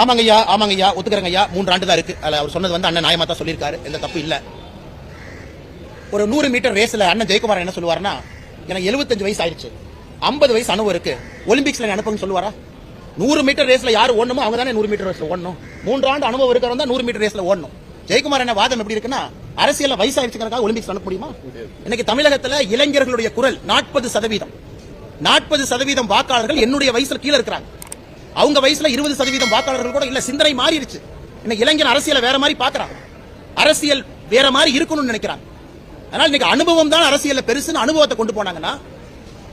ஆமாங்க ஐயா ஆமாங்க ஐயா ஒத்துக்கிறேங்க ஐயா மூன்று ஆண்டு தான் இருக்கு. அதுல அவர் சொன்னது வந்து அண்ணன் நியாயமா தான் சொல்லியிருக்காரு. எந்த தப்பு இல்ல. ஒரு நூறு மீட்டர் ரேஸ்ல அண்ணன் ஜெயக்குமார் என்ன சொல்லுவாருன்னா எனக்கு 75 வயசு ஆயிடுச்சு. 50 வயசு அனுபவம் இருக்கு. ஒலிம்பிக்ஸ்ல அனுப்புங்க சொல்லுவாரா? நூறு மீட்டர் ரேஸ்ல யார் ஓடணுமோ அவங்க தானே நூறு மீட்டர் ரேஸ்ல ஓடணும். மூன்று ஆண்டு அனுபவம் இருக்கிறவங்க தான் நூறு மீட்டர் ரேஸ்ல ஓடணும். ஜெயக்குமார் என்ன வாதம் எப்படி இருக்குன்னா அரசியல் வயசாயிருச்சுங்கிறதுக்காக ஒலிம்பிக்ஸ் அனுப்ப முடியுமா? இன்னைக்கு தமிழகத்துல இளைஞர்களுடைய குரல் நாற்பது சதவீதம். நாற்பது சதவீதம் வாக்காளர்கள் என்னுடைய வயசுல கீழே இருக்கிறாங்க. அவங்க வயசுல இருபது சதவீதம் வாக்காளர்கள் கூட இல்ல சிந்தனை மாறிடுச்சு. இன்னைக்கு இளைஞன் அரசியலை வேற மாதிரி பாக்குறான் அரசியல் வேற மாதிரி இருக்கணும்னு நினைக்கிறாங்க அதனால இன்னைக்கு அனுபவம் தான் அரசியல்ல பெருசுன்னு அனுபவத்தை கொண்டு போனாங்கன்னா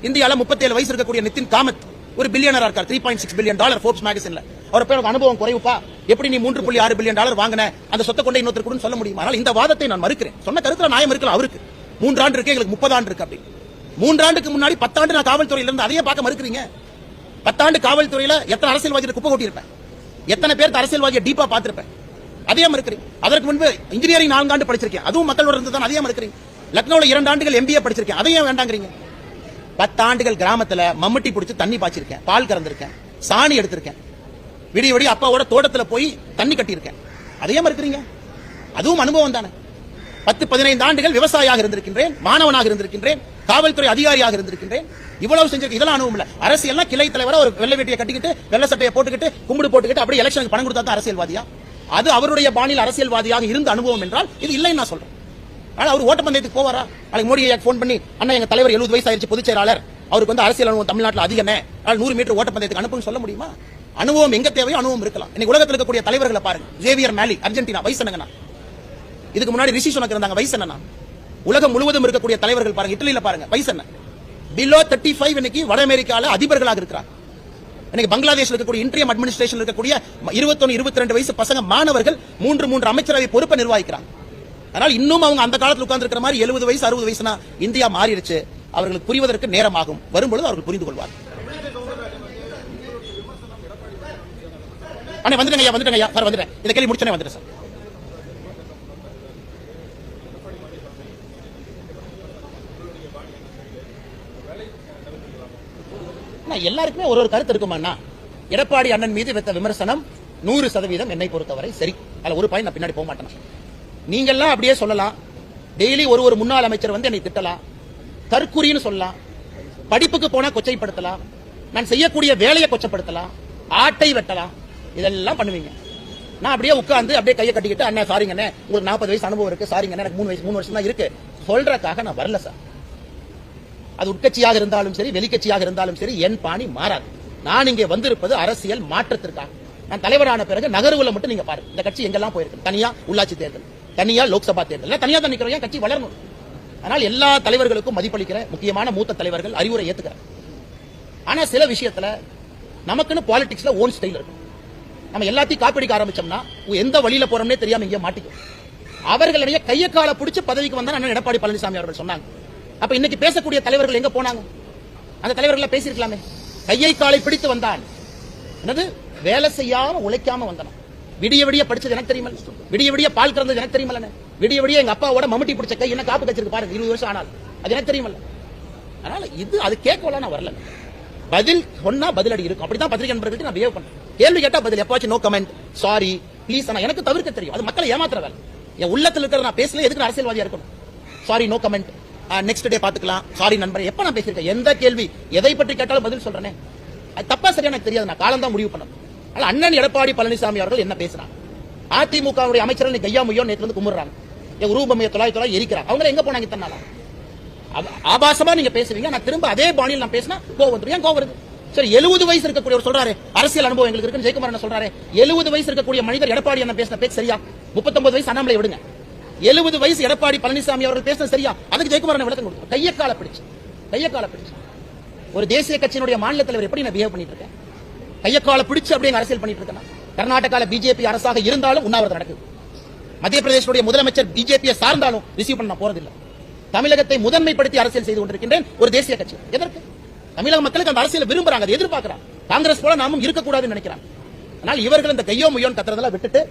இந்தியால 37 வயசு இருக்கக்கூடிய நிதின் காமத் ஒரு பில்லியனரா இருக்கார். Three point six billion dollar Forbes மேகசின்ல அவர் பேர் அனுபவம் குறைவுப்பா? எப்படி நீ மூன்று புள்ளி ஆறு பில்லியன் டாலர் வாங்கின? அந்த சொத்தை கொண்டு இன்னொருத்தர் கூட சொல்ல முடியுமா? அதனால இந்த வாதத்தை நான் மறுக்கிறேன். சொன்ன கருத்துல நியாயம் இருக்கலாம் அவருக்கு. மூன்றாண்டு இருக்கு எங்களுக்கு முப்பது ஆண்டு இருக்கு அப்படி. மூன்றாண்டுக்கு முன்னாடி பத்தாண்டு நான் காவல்துறையில இருந்து அதையே பார்க்க மறுக்கிறீங்க. பத்தாண்டு காவல்துறையில எத்தனை அரசியல்வாதிகளை குப்பை கொட்டியிருப்பேன்? எத்தனை பேர் அரசியல்வாதியை டீப்பா பார்த்திருப்பேன்? அதே மறுக்கிறீங்க அதற்கு முன்பு இன்ஜினியரிங் நான்காண்டு படிச்சிருக்கேன். அதுவும் மக்களோட இருந்து தான் அதே மறுக்கிறீங்க லக்னோல இரண்டு ஆண்டுகள் எம்பிஏ படிச்சிருக்கேன். அதையும் வேண்டாங்கிறீங்க? பத்தாண்டுகள் கிராமத்துல மம்முட்டி பிடிச்சி தண்ணி பாய்ச்சிருக்கேன். பால் கறந்திருக்கேன். சாணி எடுத்திருக்கேன். விடிய விடிய அப்பாவோட தோட்டத்துல போய் தண்ணி கட்டியிருக்கேன். அதையே மறுக்கிறீங்க? அதுவும் அனுபவம் தானே. பத்து பதினைந்து ஆண்டுகள் விவசாயியாக இருந்திருக்கின்றேன் மாணவனாக இருந்திருக்கின்றேன் காவல்துறை அதிகாரியாக இருந்திருக்கின்றேன். இவ்வளவு செஞ்சிருக்கு. இதெல்லாம் அனுபவம் இல்ல. அரசியல்னா கிளை தலைவரா ஒரு வெள்ளை வேட்டியை கட்டிக்கிட்டு வெள்ள சட்டையை போட்டுக்கிட்டு கும்பிடு போட்டுக்கிட்டு அப்படியே எலெக்ஷனுக்கு பணம் கொடுத்தா தான் அரசியல்வாதியா? அது அவருடைய பாணியில் அரசியல்வாதியாக இருந்த அனுபவம் என்றால் இது இல்லைன்னு நான் சொல்றேன். ஆனா அவர் ஓட்டப்பந்தயத்துக்கு போவாரா? நாளைக்கு மோடி ஐயா ஃபோன் பண்ணி அண்ணா எங்க தலைவர் 70 வயசு ஆயிடுச்சு பொதுச் செயலாளர். அவருக்கு வந்து அரசியல் அனுபவம் தமிழ்நாட்டில் அதிகமே. ஆனால் நூறு மீட்டர் ஓட்டப்பந்தயத்துக்கு அனுப்புன்னு சொல்ல முடியுமா? அனுபவம் எங்க தேவையோ அனுபவம் இருக்கலாம். இன்னைக்கு உலகத்தில் இருக்கக்கூடிய தலைவர்களை பாருங்க. ஜேவியர் மேலி அர்ஜென்டினா வயசு என்னங்கண்ணா இதுக்கு முன்னாடி ரிஷி சுனக் இருந்தாங்க வயசு என்னண்ணா உலகம் முழுவதும் இருக்கக்கூடிய தலைவர்கள் பாருங்க இட்டலியில பாருங்க வயசு என்ன பிலோ தேர்ட்டி ஃபைவ் இன்னைக்கு வட அமெரிக்காவில் அதிபர்களாக இருக்கிறாங்க இன்னைக்கு பங்களாதேஷ்ல இருக்கக்கூடிய இன்ட்ரியம் அட்மினிஸ்ட்ரேஷன் இருக்கக்கூடிய இருபத்தொன்னு இருபத்தி ரெண்டு வயசு பசங்க மாணவர்கள் மூன்று மூன்று அமைச்சரவை பொறுப்பை நிர்வகிக்கிறாங்க. அதனால் இன்னும் அவங்க அந்த காலத்தில் உட்கார்ந்து இருக்கிற மாதிரி எழுபது வயசு அறுபது வயசுனா இந்தியா மாறிடுச்சு. அவர்களுக்கு புரிவதற்கு நேரமாகும். வரும்பொழுது அவர்கள் புரிந்து கொள்வார் அண்ணே வந்துட்டேங்க ஐயா வந்துட்டேங்க ஐயா. சார் வந்துட்டேன் இந்த கேள்வி முடிச்சனே வந்துட்டேன் சார். நான் எல்லாருக்குமே ஒரு ஒரு கருத்து இருக்குமாண்ணா? எடப்பாடி அண்ணன் மீது வைத்த விமர்சனம் நூறு சதவீதம் என்னை பொறுத்தவரை சரி. அதுல ஒரு பாயிண்ட் நான் பின்னாடி போக மாட்டேன். நீங்கள்லாம் அப்படியே சொல்லலாம். டெய்லி ஒரு ஒரு முன்னாள் அமைச்சர் வந்து என்னை திட்டலாம். தற்குறின்னு சொல்லலாம். படிப்புக்கு போனா கொச்சைப்படுத்தலாம். நான் செய்யக்கூடிய வேலையை கொச்சப்படுத்தலாம். ஆட்டை வெட்டலாம். இதெல்லாம் பண்ணுவீங்க. நான் அப்படியே உட்காந்து அப்படியே கையை கட்டிக்கிட்டு அண்ணா சாரிங்கண்ணே உங்களுக்கு நாற்பது வயசு அனுபவம் இருக்கு. சாரிங்கண்ணே எனக்கு மூணு வயசு மூணு வருஷம் தான் இருக்கு. சொல்றதுக்காக நான் வரல சார் அது உட்கட்சியாக இருந்தாலும் சரி வெளிக்கட்சியாக இருந்தாலும் சரி என் பாணி மாறாது. நான் இங்கே வந்திருப்பது அரசியல் மாற்றத்திற்காக. நான் தலைவரான பிறகு நகர்வுல மட்டும் நீங்க பாருங்க. இந்த கட்சி எங்கெல்லாம் போயிருக்கு தனியா உள்ளாட்சி தேர்தல் தனியா லோக்சபா தேர்தல். தனியா தான் நிக்கிறோம். கட்சி வளரணும்? அதனால் எல்லா தலைவர்களுக்கும் மதிப்பளிக்கிற முக்கியமான மூத்த தலைவர்கள் அறிவுரை ஏத்துக்கிறேன் ஆனா சில விஷயத்துல நமக்குன்னு பாலிடிக்ஸ்ல ஓன் ஸ்டைல் இருக்கும். நம்ம எல்லாத்தையும் காப்பிடிக்க ஆரம்பிச்சோம்னா எந்த வழியில போறோம்னே தெரியாம இங்கே மாட்டிக்கும் அவர்களுடைய கையை கால பிடிச்சு பதவிக்கு வந்தா அண்ணன் எடப்பாடி பழனிசாமி அவர்கள் சொன்னாங்க? அப்ப இன்னைக்கு பேசக்கூடிய தலைவர்கள் எங்க போனாங்க? அந்த தலைவர்கள் பேசியிருக்கலாமே. கையை காலை பிடித்து வந்தான். என்னது? வேலை செய்யாம உழைக்காம வந்தனம் விடிய விடிய படிச்சது எனக்கு தெரியுமல் விடிய விடிய பால் கறந்தது எனக்கு தெரியுமல்ல விடிய விடிய எங்க அப்பாவோட மம்முட்டி பிடிச்ச கை என்ன காப்பு கச்சிருக்கு பாருங்க. இருபது வருஷம் ஆனால். அது எனக்கு தெரியுமல்ல. அதனால இது அது கேட்கல நான் வரல. பதில் சொன்னா பதிலடி இருக்கும். அப்படிதான் பத்திரிகை நண்பர்களுக்கு நான் பிஹேவ் பண்ணேன். கேள்வி கேட்டா பதில் எப்பாச்சும் நோ கமெண்ட் சாரி ப்ளீஸ் ஆனா எனக்கு தவிர்க்க தெரியும். அது மக்களை ஏமாத்துற வேலை. என் உள்ளத்துல இருக்கிற நான் பேசல எதுக்கு அரசியல்வாதியா இருக்கணும்? Sorry no comment next day பாத்துக்கலாம் சாரி நண்பர் எப்ப நான் பேசியிருக்கேன்? எந்த கேள்வி? எதை பற்றி கேட்டாலும் பதில் சொல்றேனே. அது தப்பா சரியா எனக்கு தெரியாது. நான் காலம் தான் முடிவு பண்ணணும் ஆனா அண்ணன் எடப்பாடி பழனிசாமி அவர்கள் என்ன பேசுறாங்க அதிமுகவுடைய அமைச்சர்கள் நீ கையா முய்யோ நேற்று வந்து கும்பிடுறாங்க. என் ரூபமைய தொள்ளாயிரத்தி தொள்ளாயிரம் எரிக்கிறாங்க. அவங்க எங்க போனாங்க இத்தனை ஆபாசமா நீங்க பேசுவீங்க. நான் திரும்ப அதே பாணியில் நான் பேசினா கோவம் வந்துடும் ஏன் கோவம் வருது? சரி எழுபது வயசு இருக்கக்கூடியவர் சொல்றாரு. அரசியல் அனுபவம் எங்களுக்கு இருக்குன்னு ஜெயக்குமார் என்ன சொல்றாரு. எழுபது வயசு இருக்கக்கூடிய மனிதர் எடப்பாடி என்ன பேசின பேச்சு சரியா? முப்பத்தொன்பது வயசு அண்ணாமலை விடுங்க. எழுபது வயசு எடப்பாடி பழனிசாமி அவர்கள் பேசின சரியா? அதுக்கு ஜெயக்குமார் விளக்கம் கொடுக்கும் கைய கால பிடிச்சு. கைய கால பிடிச்சு. ஒரு தேசிய கட்சியினுடைய மாநில தலைவர் எப்படி நான் பிஹேவ் பண்ணிட்டு இருக்கேன்? கைய கால பிடிச்சு அப்படியே அரசியல் பண்ணிட்டு இருக்கேன்? கர்நாடகால பிஜேபி அரசாக இருந்தாலும் உண்ணாவிரதம் நடக்குது. மத்திய பிரதேசனுடைய முதலமைச்சர் பிஜேபியை சார்ந்தாலும் ரிசீவ் பண்ண போறதில்லை. தமிழகத்தை முதன்மைப்படுத்தி அரசியல் செய்து கொண்டிருக்கின்றேன் ஒரு தேசிய கட்சி. எதற்கு? தமிழக மக்களுக்கு அந்த அரசியல் விரும்புறாங்க அதை எதிர்பார்க்கிறாங்க. காங்கிரஸ் போல நாமும் இருக்கக்கூடாதுன்னு நினைக்கிறாங்க. ஆனால் இவர்கள் இந்த கையோ முய்யோன்னு கத்துறதெல்லாம் விட்டுட்டு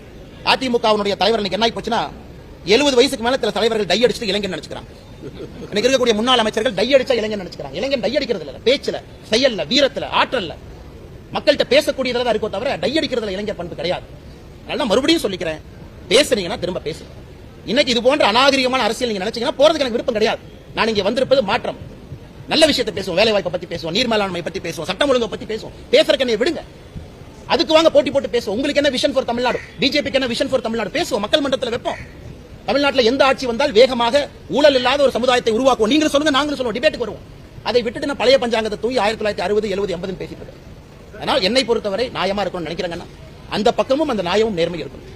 அதிமுகவினுடைய தலைவர் என்ன ஆகி போச்சுன்னா எழுபது வயசுக்கு மேல சில தலைவர்கள் டை அடிச்சுட்டு இளைஞன் நினைச்சுக்கிறாங்க. இன்னைக்கு இருக்கக்கூடிய முன்னாள் அமைச்சர்கள் டை அடிச்சா இளைஞன் நினைச்சுக்கிறாங்க. இளைஞன் டை அடிக்கிறது இல்ல பேச்சுல செயல்ல வீரத்துல ஆற்றல்ல. மக்கள்கிட்ட பேசக்கூடியதுல தான் இருக்கோ தவிர டை அடிக்கிறதுல இளைஞர் பண்பு கிடையாது. அதனால மறுபடியும் சொல்லிக்கிறேன் பேசுனீங்கன்னா திரும்ப பேசுங்க. இன்னைக்கு இது போன்ற அநாகரிகமான அரசியல் நீங்க நினைச்சீங்கன்னா போறதுக்கு எனக்கு விருப்பம் கிடையாது. நான் இங்க வந்திருப்பது மாற்றம். நல்ல விஷயத்தை பேசுவோம் வேலை வாய்ப்பை பத்தி பேசுவோம் நீர் மேலாண்மை பத்தி பேசுவோம் சட்டம் ஒழுங்கை பத்தி பேசுவோம். பேசுறதுக்கு என்னை விடுங்க. அதுக்கு வாங்க போட்டி போட்டு பேசுவோம். உங்களுக்கு என்ன விஷன் ஃபார் தமிழ்நாடு? பிஜேபிக்கு என்ன விஷன் ஃபார் தமிழ்நாடு? பேசுவோம் மக்கள் மன்றத்தில் வைப்போம். தமிழ்நாட்டில் எந்த ஆட்சி வந்தால் வேகமாக ஊழல் இல்லாத ஒரு சமுதாயத்தை உருவாக்குவோம். நீங்களும் சொல்லுங்க நாங்களும் சொல்லுவோம் டிபேட்டுக்கு வருவோம். அதை விட்டுட்டு நான் பழைய பஞ்சாங்கத்தை தூய் ஆயிரத்தி தொள்ளாயிரத்தி அறுபது எழுபது எண்பது பேசிட்டு இருக்கேன். அதனால் என்னை பொறுத்தவரை நியாயமா இருக்கணும்னு நினைக்கிறேங்கன்னா அந்த பக்கமும் அந்த நியாயமும் நேர்மை இருக்கும்.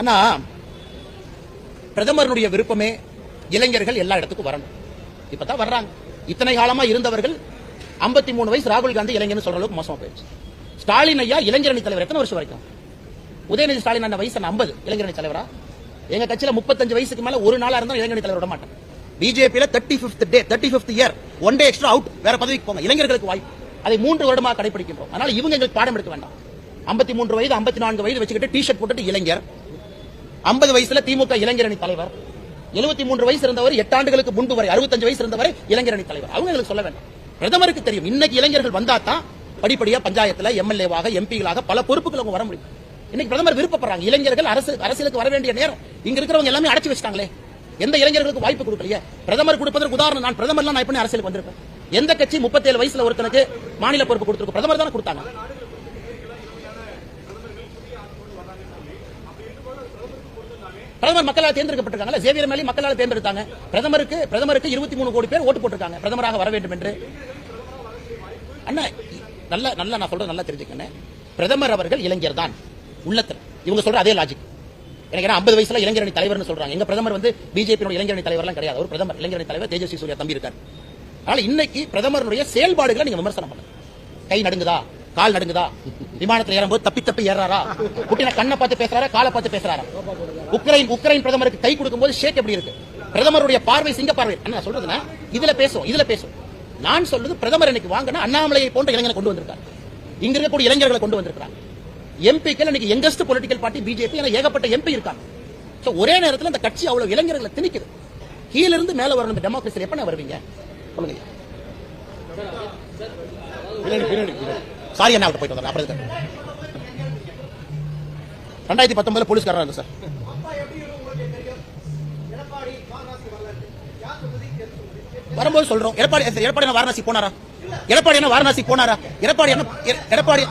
ஆனா பிரதமருடைய விருப்பமே இளைஞர்கள் எல்லா இடத்துக்கும் வரணும். இப்பதான் வர்றாங்க. இத்தனை காலமா இருந்தவர்கள் 53 மூணு வயசு ராகுல் காந்தி இளைஞர்னு சொல்ற அளவுக்கு மோசமா போயிடுச்சு. ஸ்டாலின் ஐயா இளைஞரணி தலைவர் எத்தனை வருஷம் வரைக்கும்? உதயநிதி ஸ்டாலின் அந்த வயசு ஐம்பது. இளைஞரணி தலைவரா? எங்க கட்சியில முப்பத்தஞ்சு வயசுக்கு மேல ஒரு நாளா இருந்தா இளைஞரணி தலைவர் விட மாட்டேன் பிஜேபியில thirty fifth day thirty fifth year one day extra out வேற பதவிக்கு போங்க. இளைஞர்களுக்கு வாய்ப்பு. அதை மூன்று வருடமாக கடைபிடிக்கின்றோம் அதனால இவங்க எங்களுக்கு பாடம் எடுக்க வேண்டாம். 53 மூன்று வயது 54 நான்கு வயது வச்சுக்கிட்டு டி ஷர்ட் போட்டுட்டு இளைஞர். 50 வயசுல திமுக இளைஞரணி தலைவர். 73 மூன்று வயசு இருந்தவர் எட்டு ஆண்டுகளுக்கு முன்பு வரை 65 வயசு இருந்தவரை இளைஞரணி தலைவர். அவங்க எங்களுக்கு சொல்ல வேண்டாம். பிரதமருக்கு தெரியும். இன்னைக்கு இளைஞர்கள் வந்தா தான் படிப்படியா பஞ்சாயத்துல எம்எல்ஏவாக எம்பிகளாக பல பொறுப்புகள் அவங்க வர முடியும். இன்னைக்கு பிரதமர் விருப்பப்படுறாங்க. இளைஞர்கள் அரசு அரசியலுக்கு வர வேண்டிய நேரம். இங்க இருக்கிறவங்க எல்லாமே அடைச்சு வச்சிட்டாங்களே. எந்த இளைஞர்களுக்கு வாய்ப்பு கொடுக்கலையே? பிரதமர் கொடுப்பதற்கு உதாரணம் நான். பிரதமர்லாம் நான் எப்படி அரசியலுக்கு வந்திருப்பேன். எந்த கட்சி 37 வயசுல ஒருத்தனுக்கு மாநில பொறுப்பு கொடுத்திருக்கு பிரதமர் தானே கொடுத்தாங்க. பிரதமர் மக்களால் தேர்ந்தெடுக்கப்பட்டிருக்காங்க சேவியர் மேலே மக்களால் தேர்ந்தெடுத்தாங்க. பிரதமருக்கு பிரதமருக்கு 23 மூணு கோடி பேர் ஓட்டு போட்டிருக்காங்க. பிரதமராக வர வேண்டும் என்று. அண்ணா நல்ல நல்லா நான் சொல்றது நல்லா தெரிஞ்சுக்கணும் பிரதமர் அவர்கள் இளைஞர் தான். உள்ளத்தில். இவங்க சொல்ற அதே லாஜிக் எனக்கு ஏன்னா 50 வயசுல இளைஞரணி தலைவர்னு சொல்றாங்க. எங்க பிரதமர் வந்து பிஜேபி இளைஞரணி தலைவர்லாம் கிடையாது. ஒரு பிரதமர் இளைஞரணி தலைவர் தேஜஸ்வி சூர்யா தம்பி இருக்காரு. அதனால இன்னைக்கு பிரதமருடைய செயல்பாடுகளை நீங்க விமர்சனம் பண்ணுங்க. கை நடுங்குதா? கால் நடுங்குதா? விமானத்துல ஏறும்போது தப்பி தப்பி ஏறாரா குட்டின கண்ணை பார்த்து பேசுறாரா? காலை பார்த்து பேசுறாரா? உக்ரைன் உக்ரைன் பிரதமருக்கு கை கொடுக்கும்போது ஷேக் எப்படி இருக்கு? பிரதமருடைய பார்வை சிங்க பார்வை. என்ன சொல்றதுன்னா இதுல பேசும் இதுல பேசும் நான் சொல்றது பிரதமர் இன்னைக்கு வாங்கினா அண்ணாமலையை போன்ற இளைஞரை கொண்டு வந்திருக்காரு. இங்க இருக்கக்கூடிய இளைஞர்களை கொண்டு வந்திருக்காங்க எம்பிக்கள் இன்னைக்கு எங்கஸ்ட் பொலிட்டிக்கல் பார்ட்டி பிஜேபி என ஏகப்பட்ட எம்பி இருக்காங்க. சோ ஒரே நேரத்துல அந்த கட்சி அவ்வளவு இளைஞர்களை திணிக்குது. கீழ இருந்து மேல வரணும் இந்த டெமோக்ரஸியில் எப்ப வருவீங்க? சொல்லுங்க சாரி அண்ணா போயிட்டு வந்தேன். அப்புறம் ரெண்டாயிரத்தி பத்தொன்பதுல போலீஸ்காரா இருக்கு சார். வரும்போது சொல்றோம். எடப்பாடி எடப்பாடி என்ன வாரணாசி போனாரா? எடப்பாடி என்ன வாரணாசி போனாரா? எடப்பாடி என்ன எடப்பாடி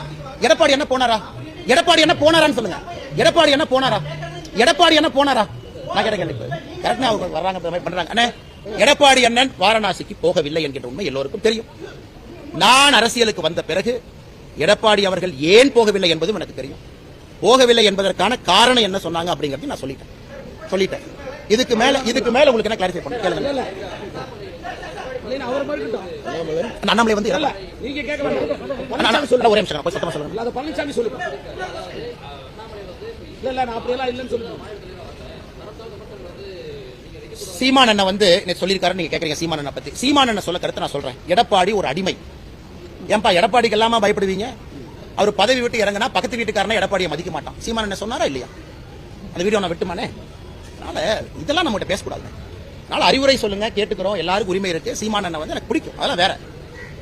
எடப்பாடி என்ன போனாரா? எடப்பாடி என்ன போனாரான்னு சொல்லுங்க. எடப்பாடி என்ன போனாரா? எடப்பாடி என்ன போனாரா? நான் கேட்ட கரெக்டா அவங்க வர்றாங்க பண்றாங்க. அண்ணே எடப்பாடி அண்ணன் வாரணாசிக்கு போகவில்லை என்கின்ற உண்மை எல்லோருக்கும் தெரியும். நான் அரசியலுக்கு வந்த பிறகு எடப்பாடி அவர்கள் ஏன் போகவில்லை என்பதும் எனக்கு தெரியும். போகவில்லை என்பதற்கான காரணம் என்ன சொன்னாங்க அப்படிங்கறதையும் நான் சொல்லிட்டேன். சொல்லிட்டேன். இதுக்கு மேல இதுக்கு மேல உங்களுக்கு என்ன கிளாரிஃபை பண்ண கேளுங்க. அண்ணாமலை வந்து சொல்லுங்க, ஒரே நிமிஷம் போய் சத்தமா சொல்லுங்க பழனிசாமி சொல்லுங்க. இல்ல இல்ல நான் அப்படியெல்லாம் இல்லைன்னு சொல்லுங்க. சீமான் அண்ணன் வந்து சொல்லியிருக்காரு நீங்க கேக்குறீங்க சீமான் அண்ணன் பத்தி. சீமான் அண்ணன் சொல்ல கருத்து நான் சொல்றேன். எடப்பாடி ஒரு அடிமை. ஏன்பா எடப்பாடிக்கு எல்லாமா பயப்படுவீங்க? அவர் பதவி விட்டு இறங்கினா பக்கத்து வீட்டுக்காரனா எடப்பாடியை மதிக்க மாட்டான். சீமான் என்ன சொன்னாரா இல்லையா? அந்த வீடியோ நான் விட்டுமானே? அதனால இதெல்லாம் நம்மகிட்ட பேசக்கூடாது அதனால அறிவுரை சொல்லுங்க கேட்டுக்கிறோம் எல்லாருக்கும் உரிமை இருக்கு. சீமான் அண்ணன் வந்து எனக்கு பிடிக்கும். அதெல்லாம் வேற.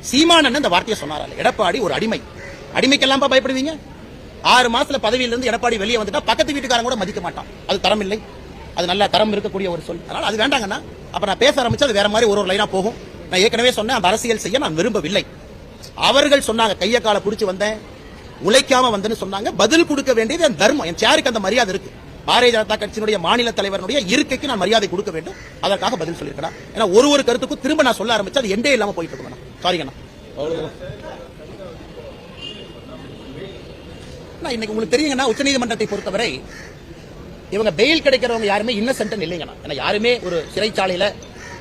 சீமான் அண்ணன் இந்த வார்த்தையை சொன்னாரா எடப்பாடி ஒரு அடிமை. அடிமைக்கெல்லாம்பா பயப்படுவீங்க? ஆறு மாசத்துல பதவியிலிருந்து எடப்பாடி வெளியே வந்துட்டா பக்கத்து வீட்டுக்காரன் கூட மதிக்க மாட்டான். அது தரம் இல்லை அது நல்ல தரம் இருக்கக்கூடிய ஒரு சொல். அதனால அது வேண்டாங்கன்னா அப்ப நான் பேச ஆரம்பிச்சு அது வேற மாதிரி ஒரு ஒரு லைனா போகும். நான் ஏற்கனவே சொன்னேன் அந்த அரசியல் செய்ய நான் விரும்பவில்லை. அவர்கள் சொன்னாங்க கைய காலை புடிச்சு வந்தேன் உழைக்காம வந்தேன்னு சொன்னாங்க. பதில் கொடுக்க வேண்டியது என் தர்மம். என் சேருக்கு அந்த மரியாதை இருக்கு. பாரதிய ஜனதா கட்சியினுடைய மாநில தலைவருடைய இருக்கைக்கு நான் மரியாதை கொடுக்க வேண்டும். அதற்காக பதில் சொல்லியிருக்கேன்? ஏன்னா ஒரு ஒரு கருத்துக்கும் திரும்ப நான் சொல்ல ஆரம்பிச்சு அது எண்டே இல்லாம போயிட்டு இருக்கணும் சாரிங்கண்ணா நான் இன்னைக்கு உங்களுக்கு தெரியுங்கன்னா உச்சநீதிமன்றத்தை பொறுத்தவரை இவங்க பெயில் கிடைக்கிறவங்க யாருமே இன்னசென்ட் இல்லைங்கண்ணா. ஏன்னா யாருமே ஒரு சிறைச்சாலையில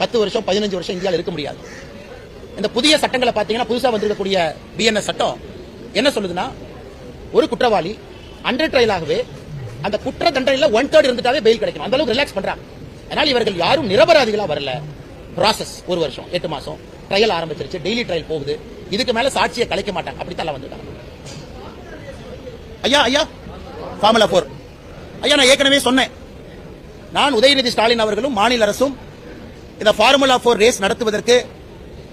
பத்து வருஷம் பதினஞ்சு வருஷம் இந்தியாவில் இருக்க முடியாது. இந்த புதிய சட்டங்களை பார்த்தீங்கன்னா புதுசாக வந்திருக்கக்கூடிய பிஎன்எஸ் சட்டம் என்ன சொல்லுதுன்னா ஒரு குற்றவாளி அண்டர் ட்ரையலாகவே அந்த குற்ற தண்டனையில் ஒன் தேர்ட் இருந்துட்டாவே பெயில் கிடைக்கும் அந்த அளவுக்கு ரிலாக்ஸ் பண்றாங்க. அதனால இவர்கள் யாரும் நிரபராதிகளா வரல. ப்ராசஸ் ஒரு வருஷம் எட்டு மாசம். ட்ரையல் ஆரம்பிச்சிருச்சு டெய்லி ட்ரையல் போகுது. இதுக்கு மேல சாட்சியை கலைக்க மாட்டாங்க. அப்படித்தான் வந்துட்டாங்க ஐயா ஐயா ஃபார்முலா போர் ஐயா நான் ஏற்கனவே சொன்னேன். நான் உதயநிதி ஸ்டாலின் அவர்களும் மாநில அரசும் இந்த ஃபார்முலா ஃபோர் ரேஸ் நடத்துவதற்கு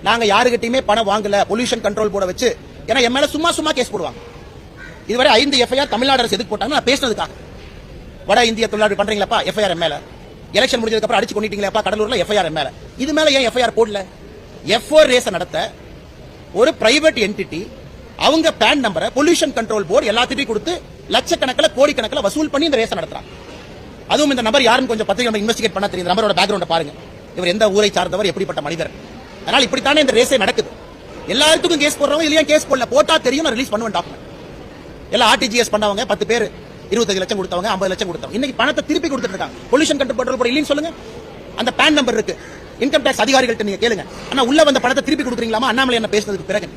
நாங்க யாருகிட்டயுமே பணம் வாங்கல பொல்யூஷன் கண்ட்ரோல் போர்டை வச்சு ஏன்னா என் மேல சும்மா சும்மா கேஸ் போடுவாங்க. இதுவரை ஐந்து எஃப்ஐஆர் தமிழ்நாடு அரசு எதுக்கு போட்டாங்க? நான் பேசுனதுக்காக. வட இந்திய தொழிலாளர் பண்றீங்களா எஃப்ஐஆர் மேல. எலெக்ஷன் முடிஞ்சதுக்கு அப்புறம் அடிச்சு கொண்டிட்டீங்களாப்பா கடலூர்ல எஃப்ஐஆர் மேல. இது மேல ஏன் எஃப்ஐஆர் போடல? எஃப் ரேஸை ரேஸ் நடத்த ஒரு பிரைவேட் என்டிட்டி அவங்க பேன் நம்பரை பொல்யூஷன் கண்ட்ரோல் போர்டு எல்லாத்திட்டையும் கொடுத்து லட்சக்கணக்கில் கோடிக்கணக்கில் வசூல் பண்ணி இந்த ரேஸை நடத்துறாங்க. அதுவும் இந்த நபர் யாருன்னு கொஞ்சம் பத்திரிகை இன்வெஸ்டிகேட் பண்ண தெரியும். இந்த நபரோட பேக்ரவுண்ட் பாருங்க. இவர் எந்த ஊரை சார்ந்தவர் எப்படிப்பட்ட மனிதர்? அதனால இப்படித்தானே இந்த ரேஸே நடக்குது. எல்லாத்துக்கும் கேஸ் போடுறவங்க இல்லையா கேஸ் போடல. போட்டா தெரியும் நான் ரிலீஸ் பண்ணுவேன் டாக்குமெண்ட் எல்லாம் ஆர்டிஜிஎஸ் பண்ணவங்க பத்து பேர் இருபத்தஞ்சு லட்சம் கொடுத்தவங்க ஐம்பது லட்சம் கொடுத்தவங்க. இன்னைக்கு பணத்தை திருப்பி கொடுத்துட்டு இருக்காங்க. பொல்யூஷன் கண்ட்ரோல் கண்ட்ரோல் போட இல்லைன்னு சொல்லுங்க. அந்த பேன் நம்பர் இருக்கு. இன்கம் டேக்ஸ் அதிகாரிகள்ட்ட நீங்க கேளுங்க. ஆனா உள்ள வந்த பணத்தை திருப்பி கொடுக்குறீங்களாமா? அண்ணாமலை என்ன பேசுறதுக்கு பிறகு.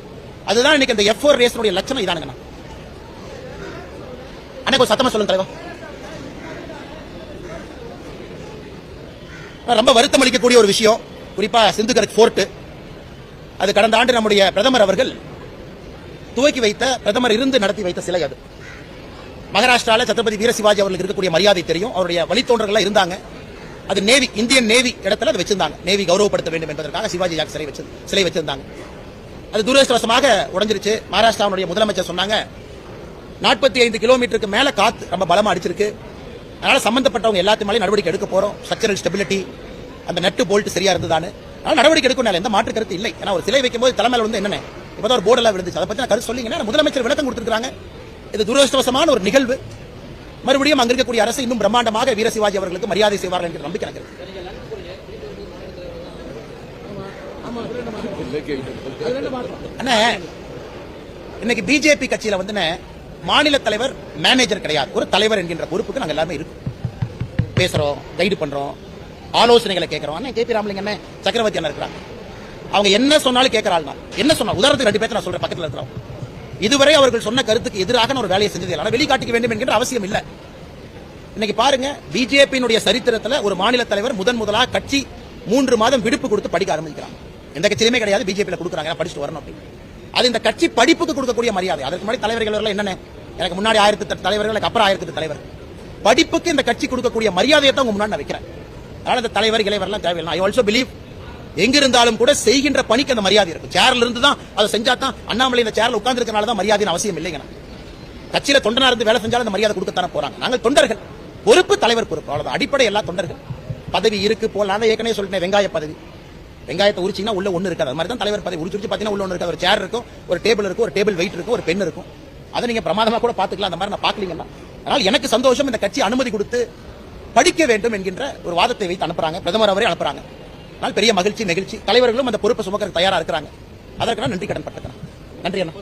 அதுதான் இன்னைக்கு இந்த எஃப் ஓர் ரேஸனுடைய லட்சணம் இதானுங்க அன்னைக்கு ஒரு சத்தமா சொல்லுங்க தலைவா. ரொம்ப வருத்தம் அளிக்கக்கூடிய ஒரு விஷயம். குறிப்பா சிந்துக்கர் ஃபோர்ட்டு அது கடந்த ஆண்டு நம்முடைய பிரதமர் அவர்கள் துவக்கி வைத்த பிரதமர் இருந்து நடத்தி வைத்த சிலை அது. மகாராஷ்டிராவில் சத்ரபதி வீர சிவாஜி அவர்களுக்கு இருக்கக்கூடிய மரியாதை தெரியும். அவருடைய வழித்தோன்றர்கள் இருந்தாங்க. அது நேவி இந்தியன் நேவி இடத்துல அது வச்சிருந்தாங்க. நேவி கௌரவப்படுத்த வேண்டும் என்பதற்காக சிவாஜி ஜாக் சிலை வச்சு சிலை வச்சிருந்தாங்க. அது துரதிருஷ்டவசமாக உடைஞ்சிருச்சு. மகாராஷ்டிராவுடைய முதலமைச்சர் சொன்னாங்க நாற்பத்தி ஐந்து கிலோமீட்டருக்கு மேல காத்து ரொம்ப பலமா அடிச்சிருக்கு. அதனால சம்பந்தப்பட்டவங்க எல்லாத்து மேலே நடவடிக்கை எடுக்க போறோம். ஸ்ட்ரக்சரல் ஸ்டெபிலிட்டி அந்த நட்டு போல்ட் சரியா இருந்ததானு அதனால நடவடிக்கை எடுக்கணும் எந்த மாற்று கருத்து இல்லை. ஏன்னா ஒரு சிலை வைக்கும்போது தலைமையில வந்து என்னென்ன? இப்பதான் ஒரு போர்டெல்லாம் விழுந்துச்சு. அதை பத்தி நான் கருத்து சொல்லிங்கன்னா முதலமைச்சர் விளக்கம் கொடுத்துருக்காங்க இது துரதிருஷ்டவசமான ஒரு நிகழ்வு. மறுபடியும் அங்க இருக்கக்கூடிய அரசு இன்னும் பிரம்மாண்டமாக வீர சிவாஜி அவர்களுக்கு மரியாதை செய்வார்கள் என்ற நம்பிக்கை எனக்கு இன்னைக்கு பிஜேபி கட்சியில வந்து மாநில தலைவர் மேனேஜர் கிடையாது. ஒரு தலைவர் என்கின்ற பொறுப்புக்கு நாங்க எல்லாமே இருக்கோம். பேசுறோம் கைடு பண்றோம். ஆலோசனைகளை கேட்கறோம் அண்ணா கேபி ராமலிங்க அண்ணன் சக்கரவர்த்தி அண்ணன் இருக்கிறாங்க அவங்க என்ன சொன்னாலும் கேட்கற ஆள் என்ன சொன்னா? உதாரணத்துக்கு ரெண்டு பேர்த்த நான் சொல்றேன் பக்கத்துல இருக்கிறோம் இதுவரை அவர்கள் சொன்ன கருத்துக்கு எதிராக நான் ஒரு வேலையை செஞ்சது இல்லை. வெளிக்காட்டிக்க வேண்டும் என்கிற அவசியம் இல்லை. இன்னைக்கு பாருங்க பிஜேபியினுடைய சரித்திரத்துல ஒரு மாநில தலைவர் முதன் முதலா கட்சி மூன்று மாதம் விடுப்பு கொடுத்து படிக்க ஆரம்பிக்கிறாங்க. எந்த கட்சியிலுமே கிடையாது பிஜேபியில கொடுக்குறாங்க. படிச்சுட்டு வரணும் அப்படின்னு. அது இந்த கட்சி படிப்புக்கு கொடுக்கக்கூடிய மரியாதை. அதற்கு முன்னாடி தலைவர்கள் என்னென்ன? எனக்கு முன்னாடி ஆயிரத்தி தலைவர்கள் அப்புறம் ஆயிரத்தி தலைவர். படிப்புக்கு இந்த கட்சி கொடுக்கக்கூடிய மரியாதையை தான் உங்க முன்னாடி நான் வைக்கிறேன். அதனால இந்த தலைவர் இளைவரெல்லாம் தேவையில்லை. ஐ ஆல்சோ பிலீவ் எங்க இருந்தாலும் கூட செய்கின்ற பணிக்கு அந்த மரியாதை இருக்கும். சேர்ல இருந்து தான் அதை செஞ்சா தான் அண்ணாமலை இந்த சேர்ல உட்கார்ந்துருக்கனால தான் மரியாதையின் அவசியம் இல்லைங்க கட்சியில தொண்டனா இருந்து வேலை செஞ்சாலும் அந்த மரியாதை கொடுக்கத்தானே போறாங்க. நாங்கள் தொண்டர்கள். பொறுப்பு தலைவர் பொறுப்பு. அவ்வளவுதான். அடிப்படை எல்லா தொண்டர்கள். பதவி இருக்கு போல நான் ஏற்கனவே சொல்லிட்டேன் வெங்காய பதவி. வெங்காயத்தை உரிச்சிங்கன்னா உள்ள ஒன்று இருக்காது. அது மாதிரி தான் தலைவர் பதவி உரிச்சு உரிச்சு பார்த்தீங்கன்னா உள்ள ஒன்று இருக்காது. ஒரு சேர் இருக்கும் ஒரு டேபிள் இருக்கும் ஒரு டேபிள் வெயிட் இருக்கும் ஒரு பென் இருக்கும் அதை நீங்க பிரமாதமா கூட பாத்துக்கலாம் அந்த மாதிரி நான் பாக்கலீங்கன்னா அதனால எனக்கு சந்தோஷம். இந்த கட்சி அனுமதி கொடுத்து படிக்க வேண்டும் என்கின்ற ஒரு வாதத்தை வைத்து அனுப்புறாங்க. பிரதமர் அவரே அனுப்புறாங்க. ஆனால் பெரிய மகிழ்ச்சி நெகிழ்ச்சி தலைவர்களும் அந்த பொறுப்பை சுமக்க தயாரா இருக்கிறாங்க. அதற்கு நான் நன்றி கடன் பட்டுக்கிறேன் நன்றி அண்ணா.